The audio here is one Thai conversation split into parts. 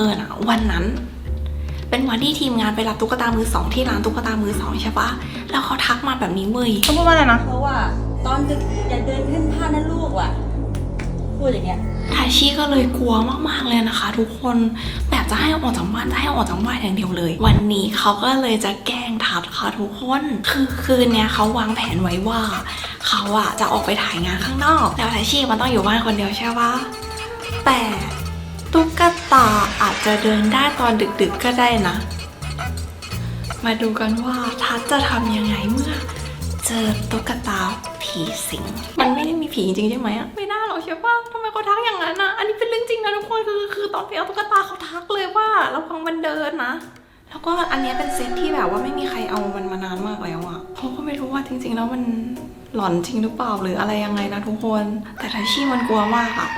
อิญอะวันนั้น เป็นวันที่ทีมงานไปรับตุ๊กตามือสองที่ร้านตุ๊กตามือสองใช่ปะแล้วเขาทักมาแบบนี้เว้ยเขาพูดว่าอะไรนะเพราะว่าตอนดึกอย่าเดินขึ้นผ้านะลูกว่ะพูดอย่างเงี้ยทาชิก็เลยกลัวมากๆเลยนะคะ ทุกคนแบบจะให้ออกจากบ้านจะให้ออกจากบ้านอย่างเดียวเลย วันนี้เขาก็เลยจะแกล้งทัดค่ะทุกคนคือคืนเนี้ยเขาวางแผนไว้ว่าเขาอะจะออกไปถ่ายงานข้างนอก แล้วทาชิมันต้องอยู่บ้านคนเดียวใช่ปะแต่ตุ๊กตาอา จะเดินได้ตอนดึกๆก็ได้นะ มาดูกันว่าทัดจะทำยังไงเมื่อ เจอตุ๊กตาผีสิง มันไม่ได้มีผีจริงใช่ไหมอะไม่น่าหรอกใช่ปะทำไมเขาทักอย่างนั้นอะอันนี้เป็นเรื่องจริงนะทุกคนคือคือตอนไปเอาตุ๊กตาเขาทักเลยว่าระวังมันเดินนะแล้วก็อันนี้เป็นเซตที่แบบว่าไม่มีใครเอามันมานานมากแล้วอะเขาก็ไม่รู้ว่าจริง ๆ แล้วมันหลอนจริงหรือเปล่าหรืออะไรยังไงนะทุกคน แต่ทัชชี่มันกลัวมากอะ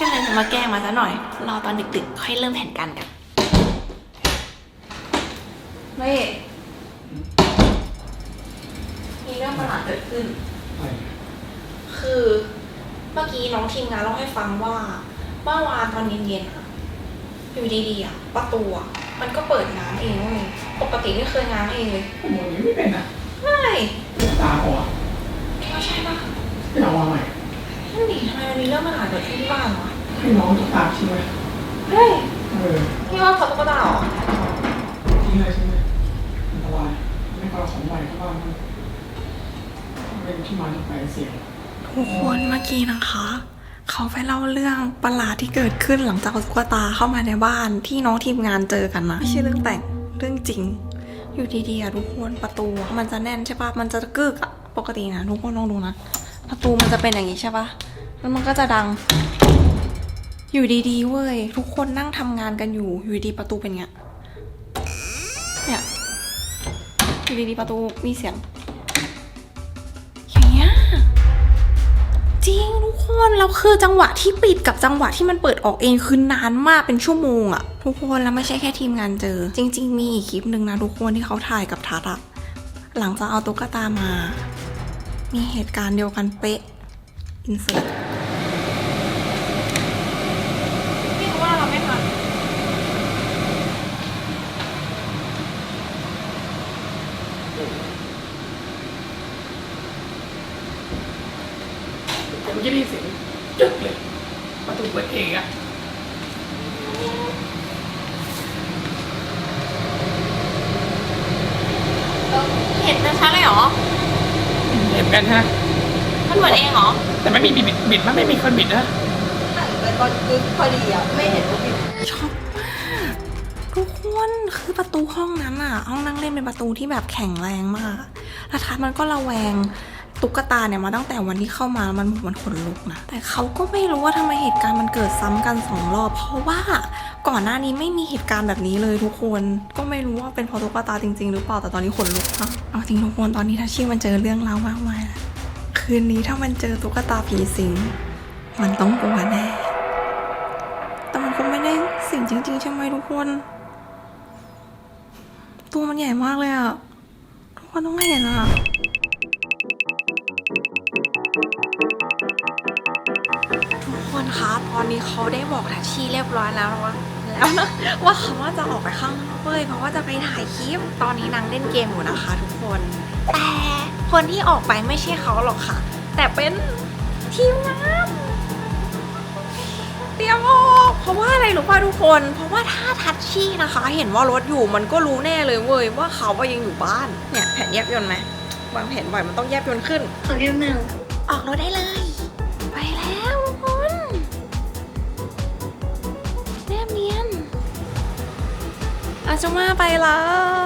ก็เลยจะมาแกล้งมาซะหน่อย รอตอนดึกๆ ค่อยเริ่มแผนการกันเม่มีเรื่องประหลาดเกิดขึ้น คือเมื่อกี้น้องทีมงานเล่าให้ฟังว่าเมื่อวานตอนเย็นๆอะอยู่ดีๆอะประตูอะมันก็เปิดง้างเองเว้ยปกติไม่เคยง้างเองเลยผมวันนี้ไม่เป็นอะไม่ตาอ่อนคิดว่าใช่ปะไม่เอามาใหม่ นั่นดิทำไมมันมีเรื่องประหลาดเกิดขึ้นที่บ้านวะให้น้องจะตามใช่ไหมเฮ้ยเออพี่ว่าเขาตุ๊กตาเหรอทิ้งเลยใช่ไหมอันตรายไม่ก็เอาของใหม่เข้าบ้านมันเป็นที่มาที่ไปเสียงทุกคนเมื่อกี้นะคะ เขาไปเล่าเรื่องประหลาดที่เกิดขึ้นหลังจากเอาตุ๊กตาเข้ามาในบ้านที่น้องทีมงานเจอกันนะไม่ใช่เรื่องแต่งเรื่องจริง อยู่ดีๆอะทุกคนประตูอะมันจะแน่นใช่ปะมันจะกึกอะปกตินะทุกคนลองดูนะ ประตูมันจะเป็นอย่างนี้ใช่ปะแล้วมันก็จะดัง อยู่ดีๆเว้ย ทุกคนนั่งทำงานกันอยู่ อยู่ดีประตูเป็นเงี้ย เนี่ย อยู่ดีๆประตูมีเสียง อย่างเงี้ย จริงทุกคน แล้วคือจังหวะที่ปิดกับจังหวะที่มันเปิดออกเองคือนานมากเป็นชั่วโมงอะทุกคนแล้วไม่ใช่แค่ทีมงานเจอ จริง ๆ มีอีกคลิปหนึ่งนะทุกคนที่เขาถ่ายกับทัศน์อะหลังจากเอาตุ๊กตามา มีเหตุการณ์เดียวกันเป๊ะ อินเสิร์ตพี่รู้ว่าเราไม่ทัน แต่เมื่อกี้ได้ยินเสียงจึ๊กเลย ประตูเปิดเองอะ เห็นชัดเลยเหรอ เห็นกันฮะ มันเหมือนเองเหรอ แต่ไม่มีบิดบิด มันไม่มีคนบิดนะหันไปตอนกึกพอดีอะไม่เห็นว่าผิดช็อกมากทุกคนคือประตูห้องนั้นอะห้องนั่งเล่นเป็นประตูที่แบบแข็งแรงมากแล้วทัศน์มันก็ระแวงตุ๊กตาเนี่ยมาตั้งแต่วันที่เข้ามามันมันขนลุกนะ แต่เขาก็ไม่รู้ว่าทำไมเหตุการณ์มันเกิดซ้ำกันสองรอบ เพราะว่าก่อนหน้านี้ไม่มีเหตุการณ์แบบนี้เลยทุกคน ก็ไม่รู้ว่าเป็นเพราะตุ๊กตาจริง ๆ หรือเปล่าแต่ตอนนี้ขนลุกนะเอาจริงทุกคนตอนนี้ทัชชี่มันเจอเรื่องราวมากมายแล้ว คืนนี้ถ้ามันเจอตุ๊กตาผีสิง มันต้องกลัวแน่ แต่มันคงไม่ได้สิงจริง ๆ ใช่ไหมทุกคน ตัวมันใหญ่มากเลยอะทุกคนต้องเห็นอะทุกคนคะตอนนี้เขาได้บอกทัชชี่เรียบร้อยแล้วว่าแล้วนะว่าเขาว่าจะออกไปข้างนอกเว้ยเพราะว่าจะไปถ่ายคลิป ตอนนี้นางเล่นเกมอยู่นะคะ ทุกคน แต่คนที่ออกไปไม่ใช่เขาหรอกค่ะ แต่เป็นทีมงานเตรียมออกเพราะว่าอะไรรู้ป่ะทุกคน เพราะว่าถ้าทัชชี่นะคะ เห็นว่ารถอยู่มันก็รู้แน่เลยเว้ยว่าเขาว่ายังอยู่บ้านเนี่ยแผนแยบยนต์ไหมวางแผนบ่อยมันต้องแยบยนต์ขึ้นขอเรียกหนึ่งออกรถได้เลย ไปแล้วทุกคนแนบเนียนอาจุมาไปแล้ว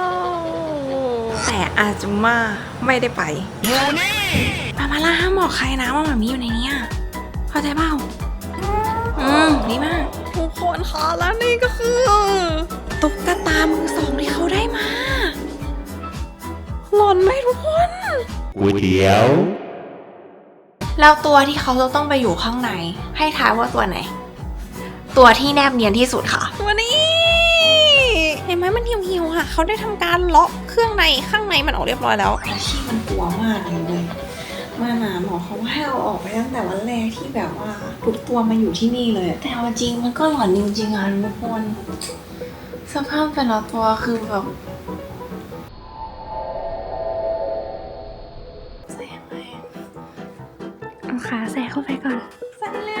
แต่ อาจุมาไม่ได้ไปมามาล่าห้ามบอกใครนะว่าหมามีอยู่ในเนี้ยเข้าใจเปล่าอืมดีมากทุกคนคะแล้วนี่ก็คือตุ๊กตามือสองที่เขาได้มาหล่อนไหมทุกคนก๋วยเตี๋ยวแล้วตัวที่เขาจะต้องไปอยู่ข้างใน ให้ทายว่าตัวไหน ตัวที่แนบเนียนที่สุดค่ะ ตัวนี้ เห็นไหมมันเหี่ยวๆอะ เขาได้ทำการเลาะ เครื่องในข้างในมันออกเรียบร้อยแล้วอาชีพมันกลัวมากเลยมาหนาหมอเขาให้เราออกไปตั้งแต่วันแรกที่แบบว่าทุกตัวมาอยู่ที่นี่เลย แต่เอาจริงมันก็หลอนจริงๆอะทุกคนสภาพแต่ละตัวคือแบบใส่ยังไงเอาขาใส่เข้าไปก่อนใส่แล้ว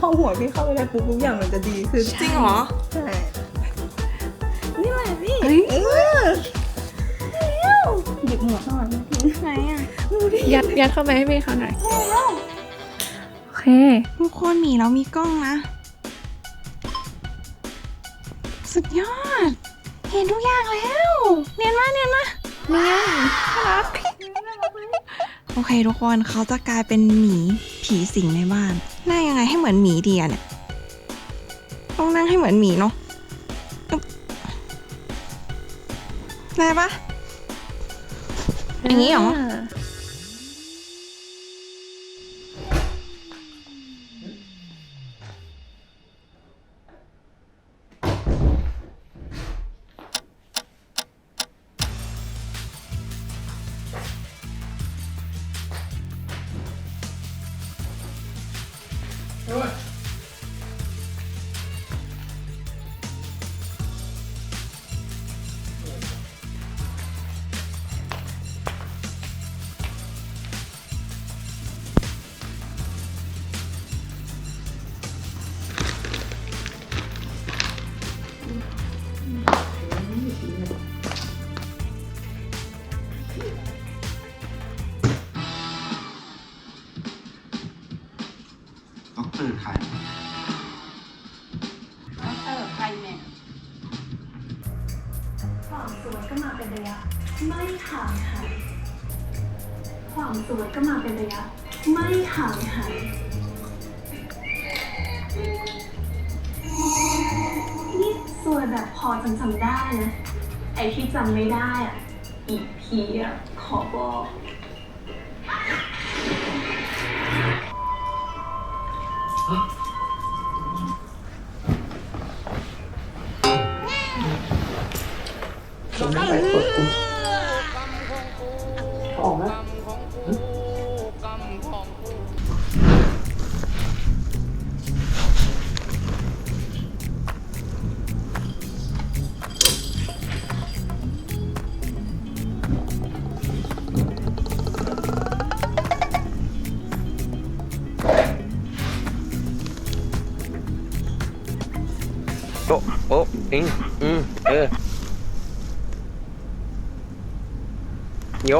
พอหัวพี่เข้าไปได้ปุ๊บทุกอย่างมันจะดีขึ้นจริงเหรอ ใช่นี่แหละพี่เฮ้ยเออหยิบหัวเข้ามาเมื่อกี้ไหนอะยัดยัดเข้าไปให้พี่เขาหน่อยโอเคทุกคนหมีแล้วมีกล้องนะ สุดยอด เห็นทุกอย่างแล้ว เนียนมากเนียนมากเนียนน่ารักโอเคทุกคนเขาจะกลายเป็นหมีผีสิงในบ้านนั่งยังไง ให้เหมือนหมีดียเนี่ยต้องนั่งให้เหมือนหมีเนาะอะได้ปะอย่างนี้เหรอ ด็อกเตอร์ใครความสวยก็มาเป็นระยะ ไม่ห่างหายความสวยก็มาเป็นระยะ ไม่ห่างหายนี่สวยแบบพอจำจำได้นะ ไอ้ที่จำไม่ได้อะ อีกทีอะขอบอก อืมอืมเออโย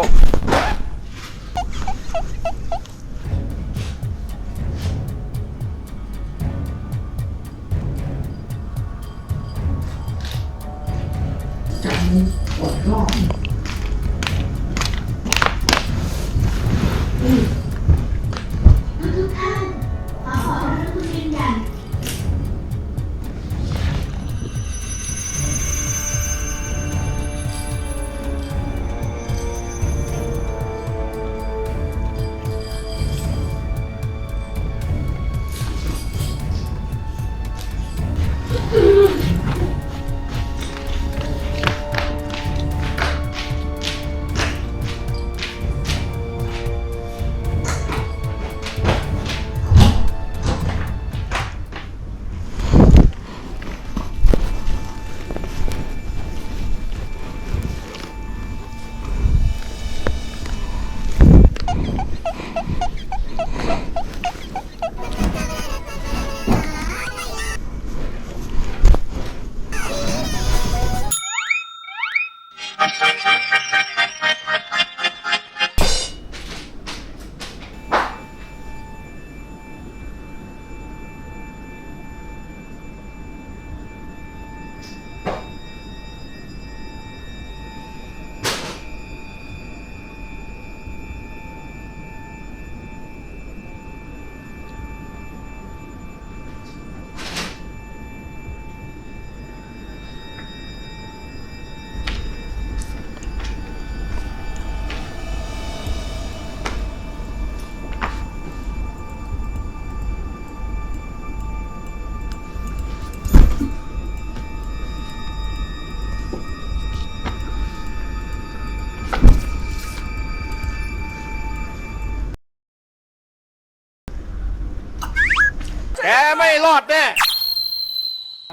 แกไม่รอดแน่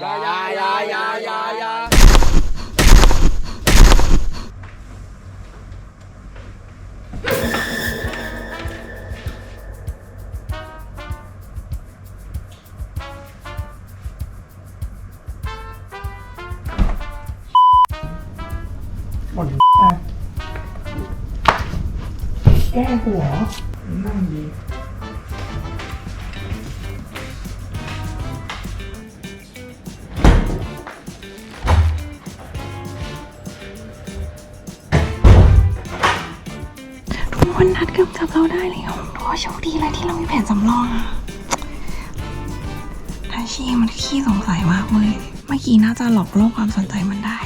ยายายายายายาแก้หัวนั่งดี คนนัดเกือบจับเราได้แล้วโอ้โชคดีเลยที่เรามีแผนสำรองอะทาชีมันขี้สงสัยมากเลยเมื่อกี้น่าจะหลอกโลกความสนใจมันได้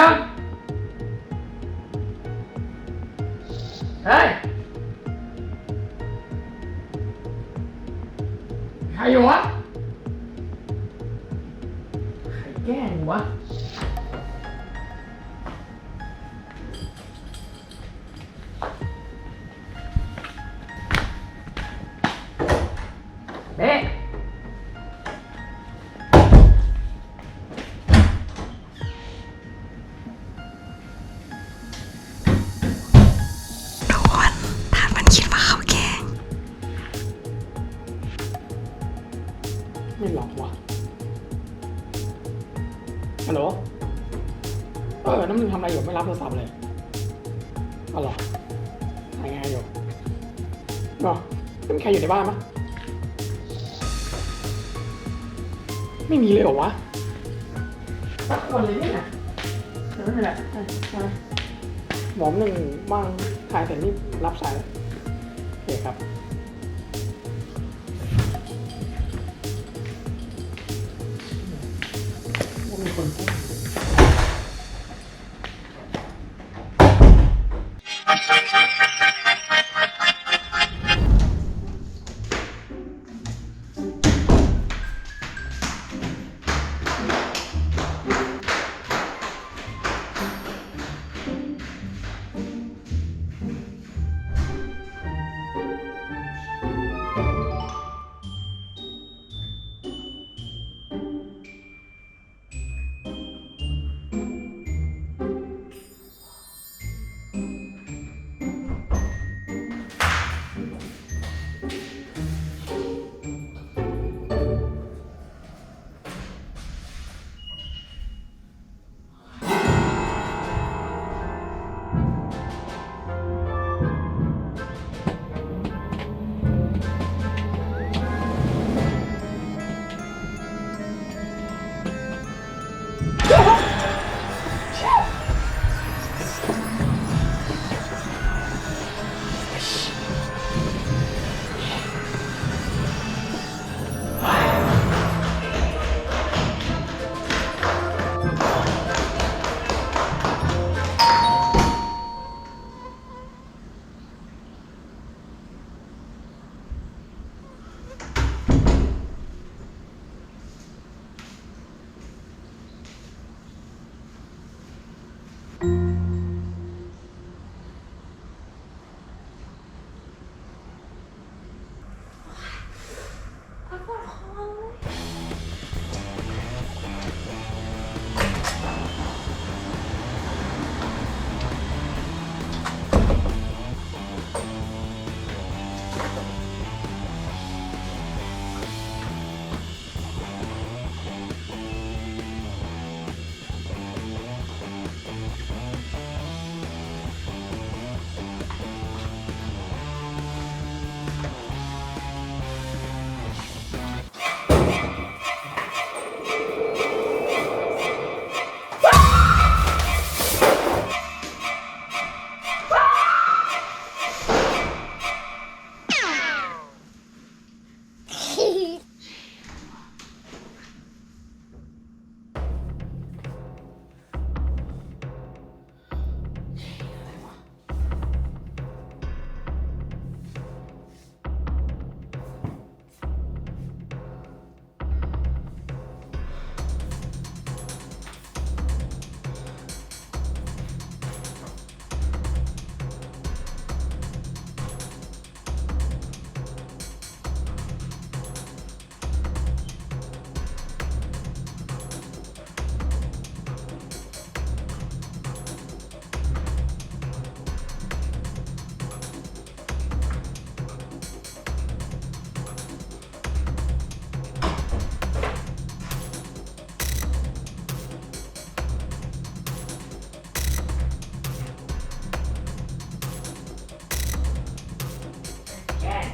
ทำเดิมเฮ้ยใครอยู่วะใครแกล้งวะ บ้านปะไม่มีเลยเหรอวะสักคนเลยเนี่ยเดี๋ยวไม่เป็นไรใช่ใช่หมอมหนึ่งว่างถ่ายเสร็จนี่รับสายแล้วโอเคครับ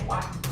快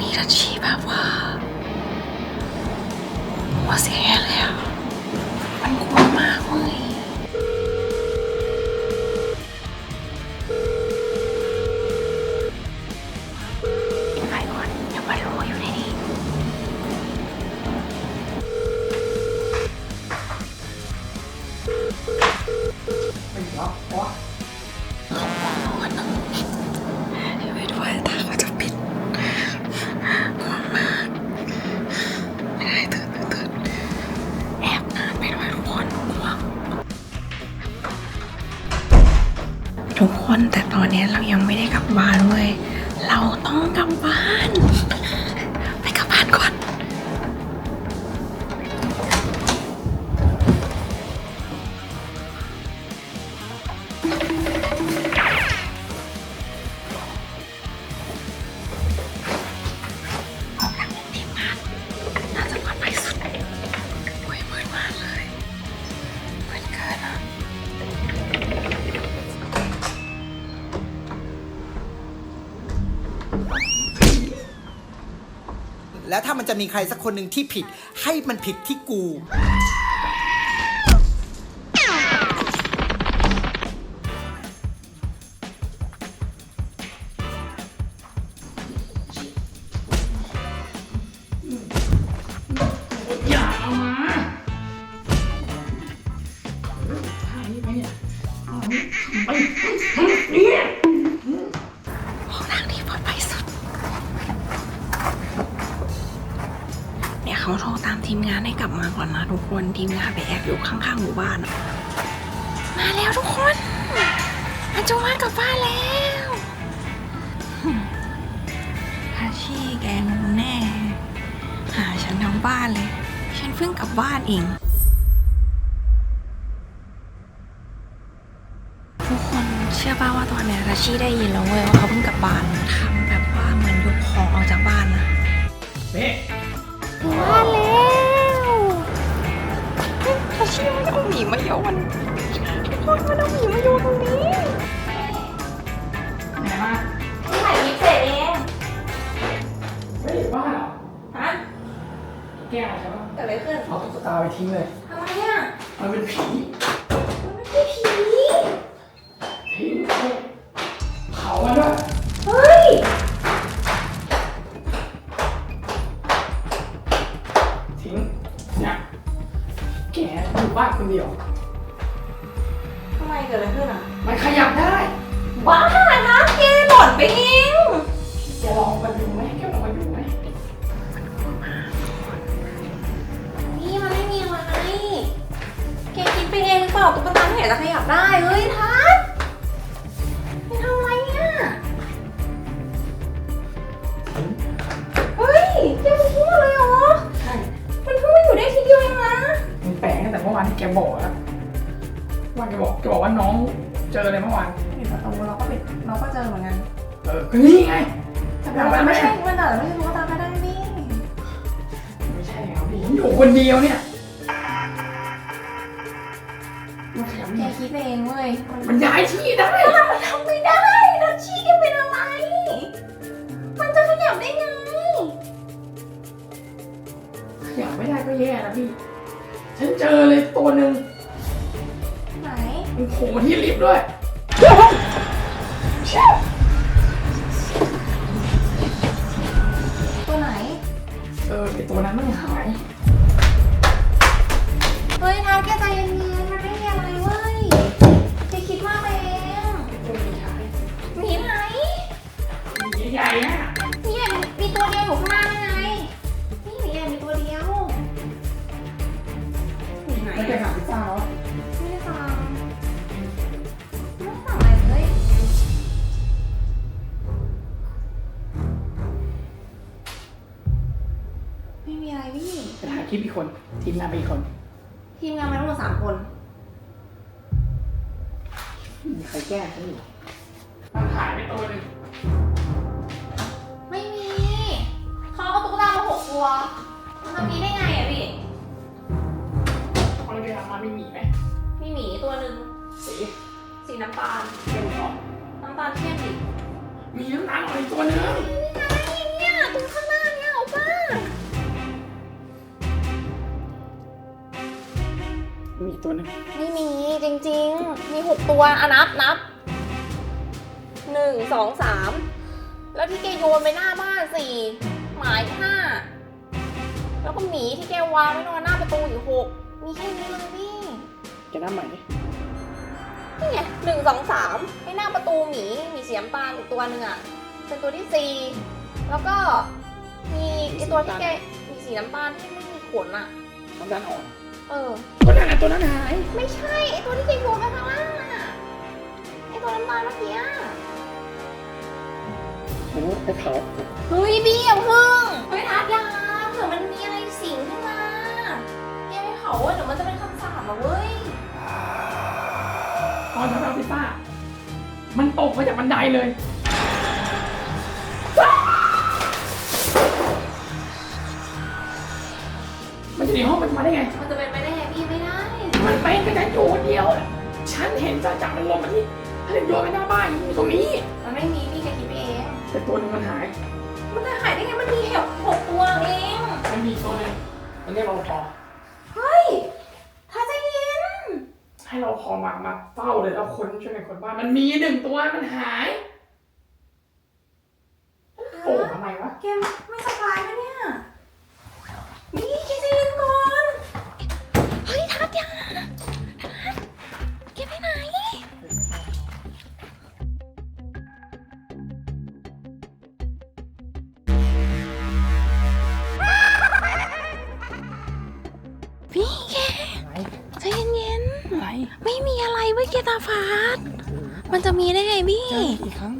นี้ทัชชีแบบว่าหัวเสียเลยอะ จะมีใครสักคนหนึ่งที่ผิด ให้มันผิดที่กู กลับมาก่อนนะทุกคนทีมงานไปแอบอยู่ข้างๆหมู่บ้านอะมาแล้วทุกคนอาจูมากลับบ้านแล้วอาชีแกงงแน่ หาฉันทั้งบ้านเลย ฉันเพิ่งกลับบ้านเองทุกคนเชื่อป่าว่าตอนเนี้ยราชีได้ยินแล้วเว้ยว่าเขาเพิ่งกลับบ้านทำแบบว่าเหมือนยกของออกจากบ้านนะเบ๊ะบ้านแล้ว มันเอาหมีมาโยนทุกคนมันเอาหมีมาโยนตรงนี้ไหนมาถ่ายคลิปเสร็จเองเฮ้ยบ้าเหรอฮะแก้วใช่ปะเกิดอะไรขึ้นเอาตุ๊กตาไปทิ้งเลยทำไมอะมันเป็นผี คนเดียวเนี่ยมันขยับแกไม่ได้คิดไปเองเว้ยมันมันย้ายที่ได้มันทำไม่ได้แล้วชี้แกเป็นอะไร มันจะขยับได้ไง ขยับไม่ได้ก็แย่นะพี่ ฉันเจอเลยตัวหนึ่งไหนมันโผล่มาที่ลิฟต์ด้วยตัวไหน เออไอตัวนั้นมันหาย คลิปอีกคน ทีมงานไปอีกคนทีมงานมาทั้งหมดสามคน มีใครแกล้งฉันอยู่มันหายไปตัวหนึ่งไม่มีเขาเอาตุ๊กตามาหกตัวมันจะมีได้ไงอะพี่ คนแกทำมาไม่มีไหมมีหมีตัวหนึ่งสีสีน้ำตาล เข้มเหรอน้ำตาลเข้มดิมีน้ำตาลอ่อนอีกตัวหนึงนี่ไงเนี่ยตรงข ตัวหนึงไม่มีจริงๆ มีหกตัวอะนับนับหนึ่งสองสามแล้วที่แกโยนไปหน้าบ้านสี่หมายห้าแล้วก็หมีที่แกวางไว้นอนหน้าประตูอีกหกมีแค่นี้เลยพี่ แกนับใหม่ดินี่ไงหนึ่งสองสามให้หน้าประตูหมีมีเสียมปลาอีกตัวหนึ่งอะ เป็นตัวที่สี่แล้วก็มีไอตัวที่แกมีสีน้ำตาลที่ไม่มีขนอะ น้ำตาลอ่อน เออ ตัวนั้นน่ะตัวนั้นหาย ไม่ใช่ไอตัวที่แกโยนไปข้างล่างอะไอตัวน้ำตาลเมื่อกี้อะโอ้โหไปเผาเฮ้ยบี้อย่าเพิ่งเฮ้ยทัดยาเผื่อมันมีอะไรสิงขึ้นมาแกไม่เผาอะเดี๋ยวมันจะเป็นคำสาปอะเว้ยตอนทำเอาพิซซ่า มันตกมาจากบันไดเลย มันจะในห้องมันมาได้ไง มันจะเป็นไป มันเป็นกระจายโยนเดียวอะฉันเห็นจะจับมันลงมาที่ถ้าโยนไปหน้าบ้านอยู่ตรงนี้ มันไม่มีพี่แกคิดไปเอง แต่ตัวหนึงมันหาย มันจะหายได้ไงมันมีแค่หกตัวเองมันมีตัวหนึงมันเรียกเราพอเฮ้ยถ้าใจะเย็นให้เราพอมามาเฝ้าเลยแล้วคนช่วยกันคนบ้านมันมีหนึ่งตัวมันหายโอ้ทำไมวะ แกไม่ กี่ครั้ง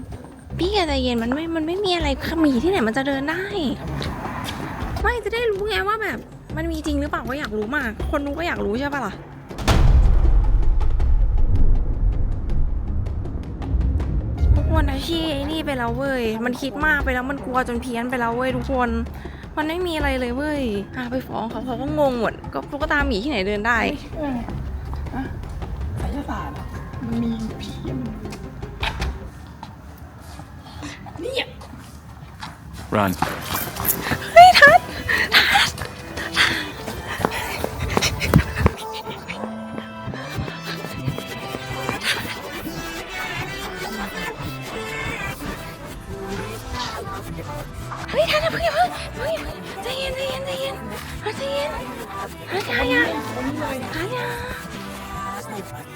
พี่ใจเย็นมันไม่ มันไม่มีอะไรขมีที่ไหนมันจะเดินได้ ไม่จะได้รู้ไงว่าแบบ มันมีจริงหรือเปล่าก็อยากรู้มาก คนรู้ก็อยากรู้ใช่ปะล่ะทุกคนนะชี่ไอ้นี่ไปแล้วเว้ย มันคิดมากไปแล้วมันกลัวจนเพี้ยนไปแล้วเว้ยทุกคน มันไม่มีอะไรเลยเว้ยอะไปฟ้องเขาเขาก็งงหมด ก็ตุ๊กตาหมีที่ไหนเดินได้อะไสยศาสตร์มันมีผีมันเนี่ย Run. เฮ้ยทัดเฮ้ยทัดอย่าเพิ่งอย่าเพิ่งเฮ้ยใจเย็นใจเย็นใจเย็นทัดใจเย็นทัดอย่าอย่าทัดอย่า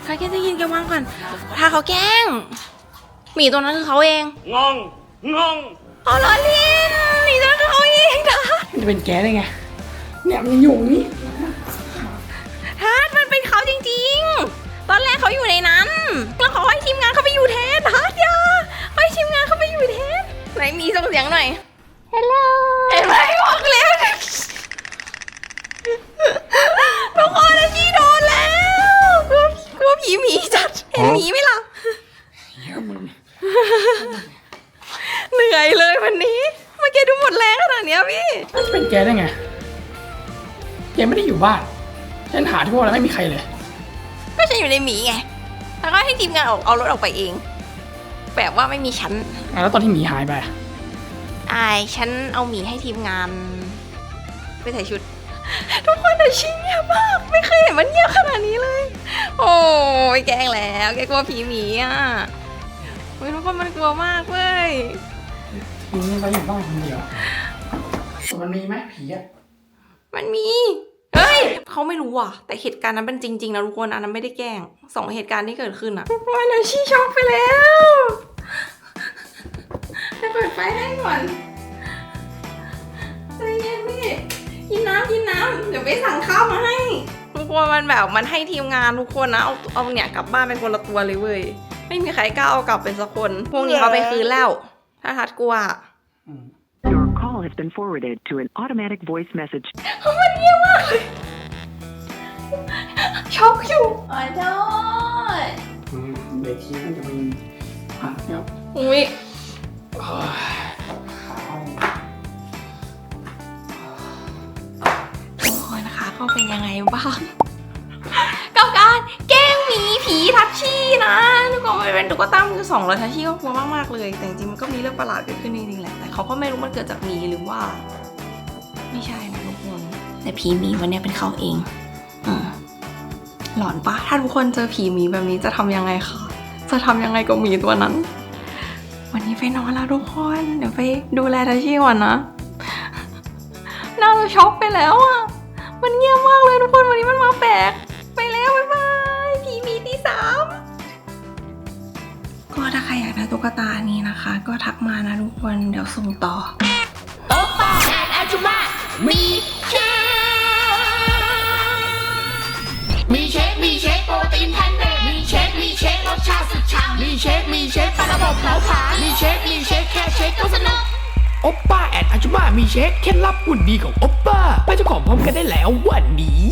ทัดแกใจเย็นแกวางก่อนถ้าเขาแกล้งหมีตัวนั้นคือเขาเอง งง งง เอาล้อเล่น จะเป็นแก๊สได้ไงเนี่ยมันอยู่นี่ ฉันหาทั่วแล้วไม่มีใครเลย ก็ฉันอยู่ในหมีไง แล้วก็ให้ทีมงานออกเอารถออกไปเอง แบบว่าไม่มีฉันอะแล้วตอนที่หมีหายไปอะอายฉันเอาหมีให้ทีมงาน ไปใส่ชุด ทุกคนแต่ชิ้นเงียบมาก ไม่เคยเห็นมันเงียบขนาดนี้เลย โอ้ยแกล้งแล้วแกกลัวผีหมีอะเฮ้ยทุกคนมันกลัวมากเว้ยหมีเราอยู่บ้านคนเดียวแต่มันมีไหมผีอะมันมี เฮ้ยเขาไม่รู้อะ แต่เหตุการณ์นั้นเป็นจริง ๆ นะทุกคนอันนั้นไม่ได้แกล้งสองเหตุการณ์ที่เกิดขึ้นอะทุกคนอาชีช็อกไปแล้วไปเปิดไฟให้ก่อนใจเย็นพี่กินน้ำกินน้ำเดี๋ยวไปสั่งข้าวมาให้ทุกคนมันแบบมันให้ทีมงานทุกคนนะเอาเอาเนี่ยกลับบ้านเป็นคนละตัวเลยเว้ยไม่มีใครกล้าเอากลับเป็นสักคน พวกนี้เขาไปคืนแล้ว ถ้าทัดกลัวอะ Your call has been forwarded to an automatic voice message มันเยี่ยมมากเลยช็อกอยู่ขอโทษอืมเด็กทีมันจะมีอะเนี่ยอุ้ยโอ้ยทุกคนนะคะก็เป็นยังไงบ้าง กับการแกล้งหมีผีทัชชี่นะทุกคนมันเป็นตุ๊กตามือสองแล้วทัชชี่ก็กลัวมากๆเลย แต่จริงๆมันก็มีเรื่องประหลาดเกิดขึ้นจริงๆแหละแต่เขาก็ไม่รู้มันเกิดจากหมีหรือว่า ไม่ใช่นะทุกคนแต่ผีหมีวันเนี้ยเป็นเขาเองอืมหลอนปะถ้าทุกคนเจอผีหมีแบบนี้จะทำยังไงคะจะทำยังไงกับหมีตัวนั้น วันนี้ไปนอนแล้วทุกคนเดี๋ยวไปดูแลทัชชี่ก่อนนะน่าจะช็อกไปแล้วอะมันเงียบมากเลยทุกคนวันนี้มันมาแปลก รอยากได้ตุ๊กตานี้นะคะ ก็ทักมานะทุกคนเดี๋ยวส่งต่อโอปาแอนอาจุมามีเชคมีเชคโปรตีนแพนเนตมีเชคมีเชครสชาติสุดฉ่ำมีเชคมีเชคปลาระบบเผาผลาญมีเชคมีเชคแค่เชคก็สนุกโอปป้าแอนอาจุมามีเชคเคล็ดลับหุ่นดีของโอปป้าไปเจ้าของพร้อมกันได้แล้ววันนี้